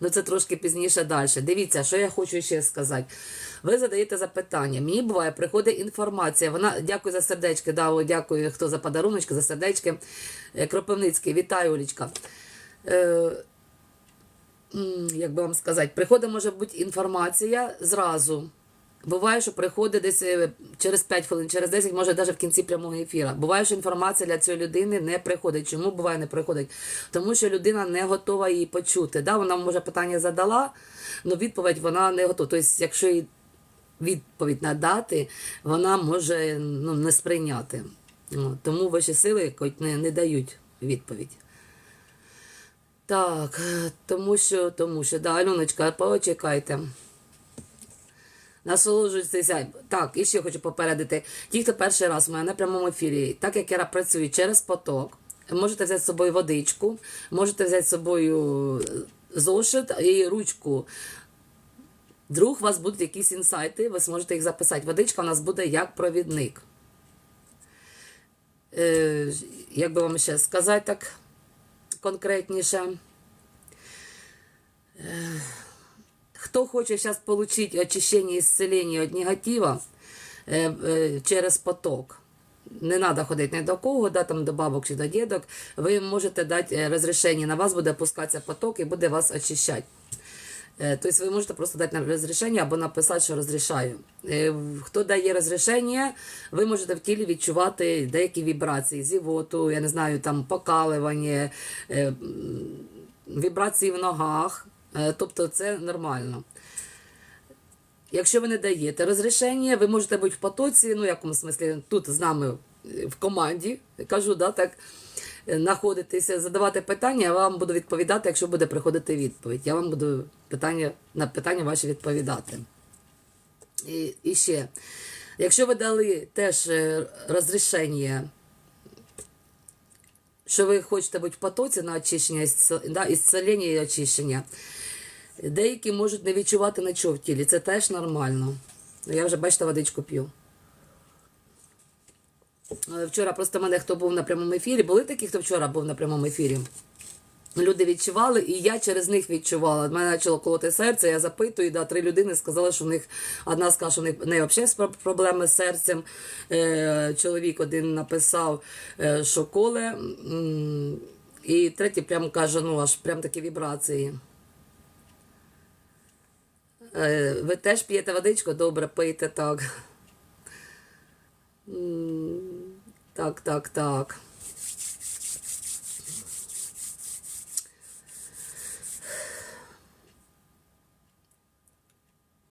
Ну це трошки пізніше далі. Дивіться, що я хочу ще сказати. Ви задаєте запитання. Мені буває, приходить інформація. Вона дякую за сердечки. Да, о, дякую, хто за подаруночки, за сердечки. Е, Кропивницький, вітаю, Олічка. Е, як би вам сказати, приходить, може бути інформація зразу. Буває, що приходить десь е, через 5 хвилин, через 10, може навіть в кінці прямого ефіру. Буває, що інформація для цієї людини не приходить. Чому буває не приходить? Тому що людина не готова її почути. Да? Вона може питання задала, але відповідь вона не готова. Тобто, якщо їй відповідь надати, вона може ну, не сприйняти. Тому вищі сили не, не дають відповідь. Так, тому що, тому що, да, Альоночка, почекайте. Насолоджуйтеся. Так, і ще хочу попередити. Ті, хто перший раз у мене на прямому ефірі, так як я працюю через поток, можете взяти з собою водичку, можете взяти з собою зошит і ручку. Вдруг у вас будуть якісь інсайти, ви зможете їх записати. Водичка у нас буде як провідник. Е, як би вам ще сказати так конкретніше? Хто хоче зараз отримати очищення і исцеление від негатива е, е, через поток, не треба ходити ні до кого, да, там, до бабок чи до дідок, ви можете дати е, розрішення, на вас буде опускатися поток і буде вас очищати. Тобто ви можете просто дати розрішення або написати, що розрішаю. Хто дає розрішення, ви можете в тілі відчувати деякі вібрації, зівоту, я не знаю, там покалування, е, вібрації в ногах. Е, Тобто це нормально. Якщо ви не даєте розрішення, ви можете бути в потоці, ну, в якому смислі, тут з нами е, в команді, кажу, да, так, е, знаходитися, задавати питання, я вам буду відповідати, якщо буде приходити відповідь. Я вам буду питання, на питання ваші відповідати. І, і ще, якщо ви дали теж розрішення, що ви хочете бути в потоці на очищення, да, ісцелення і очищення, деякі можуть не відчувати нічого в тілі. Це теж нормально. Я вже, бачите, водичку п'ю. Е, Вчора просто мене хто був на прямому ефірі. Були такі, хто вчора був на прямому ефірі. Люди відчували, і я через них відчувала. Мене почало колоти серце, я запитую, да, три людини сказали, що в них одна сказала, що в них в неї взагалі проблеми з серцем. Е, чоловік один написав, е, що коле. І третій прям каже, ну аж прям такі вібрації. Е, ви теж п'єте водичку? Добре, пийте так. Так, так, так.